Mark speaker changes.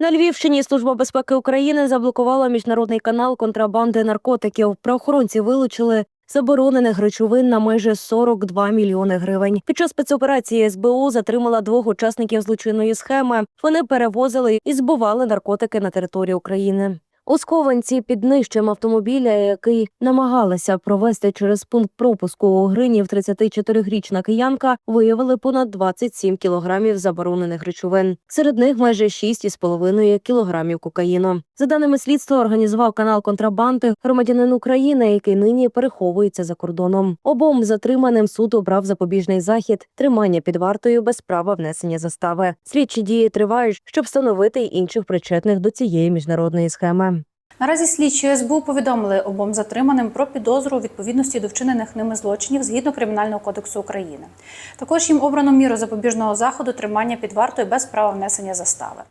Speaker 1: На Львівщині Служба безпеки України заблокувала міжнародний канал контрабанди наркотиків. Правоохоронці вилучили заборонених речовин на майже 42 мільйони гривень. Під час спецоперації СБУ затримала двох учасників злочинної схеми. Вони перевозили і збували наркотики на території України. У схованці під нижчим автомобіля, який намагалася провести через пункт пропуску у Гринів 34-річна киянка, виявили понад 27 кілограмів заборонених речовин. Серед них майже 6,5 кілограмів кокаїну. За даними слідства, організував канал контрабанди громадянин України, який нині переховується за кордоном. Обом затриманим суд обрав запобіжний захід, тримання під вартою без права внесення застави. Слідчі дії тривають, щоб встановити інших причетних до цієї міжнародної схеми.
Speaker 2: Наразі слідчі СБУ повідомили обом затриманим про підозру у відповідності до вчинених ними злочинів згідно Кримінального кодексу України. Також їм обрано міру запобіжного заходу тримання під вартою без права внесення застави.